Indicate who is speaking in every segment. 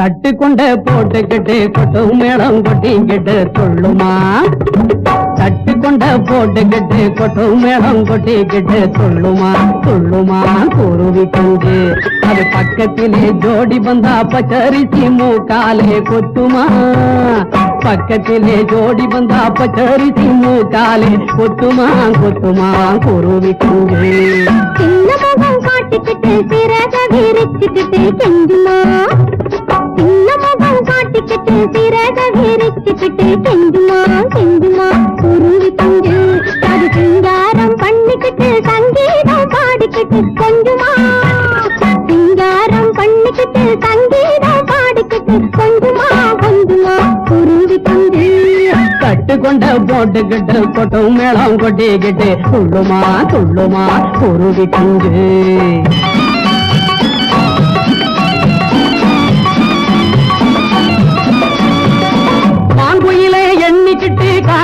Speaker 1: தட்டு கொண்ட போட்டுக்கிட்டு கொட்டும் மேளம் கொட்டிக்கிட்டு சொல்லுமா? தட்டு கொண்ட போட்டுக்கிட்டு கொட்டும் மேளம் கொட்டிக்கிட்டு சொல்லுமா? சொல்லுமா குருவி குஞ்சு அது பக்கத்திலே ஜோடி வந்தா பச்சரிசி மூக்காலே கொத்துமா பக்கத்திலே ஜோடி வந்தா பச்சரிசி மூக்காலே கொத்துமா கொத்துமா குருவி குஞ்சு
Speaker 2: சின்ன முகம் காட்டிக்கிட்டு சிறக விரிச்சுக்கிட்டு காட்டிக்கிட்டு விரிச்சுக்கிட்டு கெஞ்சுமா கெஞ்சுமா குருவி குஞ்சு அது சிங்காரம் பண்ணிக்கிட்டு சங்கீதம் பாடிக்கிட்டு கொஞ்சுமா சிங்காரம் பண்ணிக்கிட்டு சங்கீதம் பாடிக்கிட்டு கொஞ்சுமா கொஞ்சுமா குருவி குஞ்சு
Speaker 1: கட்டு போட்டுக்கிட்டு கொட்டும் மேளம் கொட்டிக்கிட்டு துள்ளுமா துள்ளுமா குருவி குஞ்சு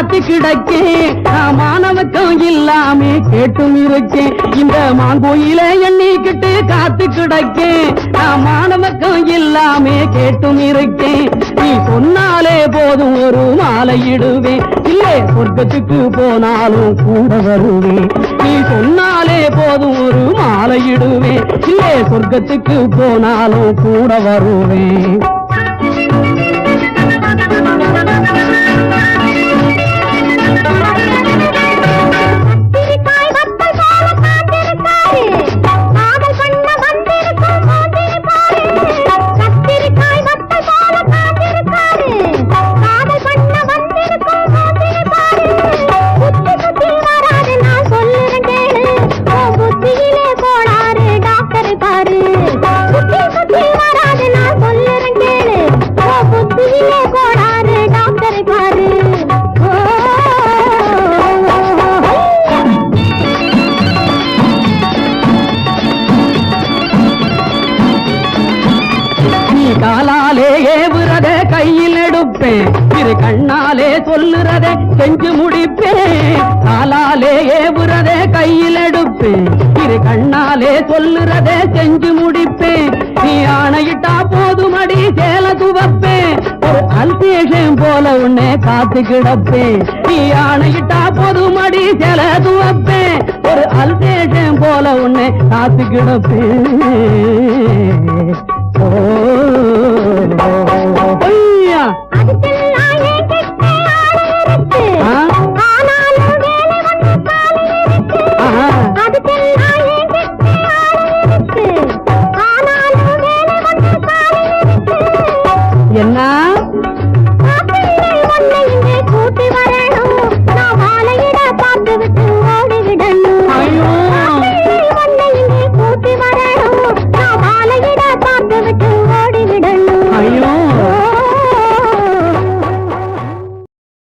Speaker 1: காத்து கிடக்கேன் நான் மாணவக்கம் இல்லாம கேட்டும் இருக்கேன் இந்த மாங்குயிலே எண்ணிக்கிட்டு காத்து கிடக்கேன் நான் மாணவக்கம் இல்லாம கேட்டும் இருக்கேன் நீ சொன்னாலே போதும் ஒரு மாலையிடுவேன் இல்லே சொர்க்கத்துக்கு போனாலும் கூட வருவேன் நீ சொன்னாலே போதும் ஒரு மாலையிடுவேன் இல்லே சொர்க்கத்துக்கு போனாலும் கூட வருவேன் முடிப்பேன் இரு கண்ணாலே சொல்லுறதே செஞ்சு முடிப்பேன் காலாலே ஏவுறதே கையில் எடுப்பேன் இரு கண்ணாலே சொல்லுறதே செஞ்சு முடிப்பேன் நீ ஆணையிட்டா போதுமடி சேல துவப்பேன் ஒரு அல்பேஷன் போல உன்னை காத்து கிடப்பேன் நீ ஆணையிட்டா போதுமடி சேல துவப்பேன் ஒரு அல்பேஷன் போல உன்னை காத்து கிடப்பேன் ஓ.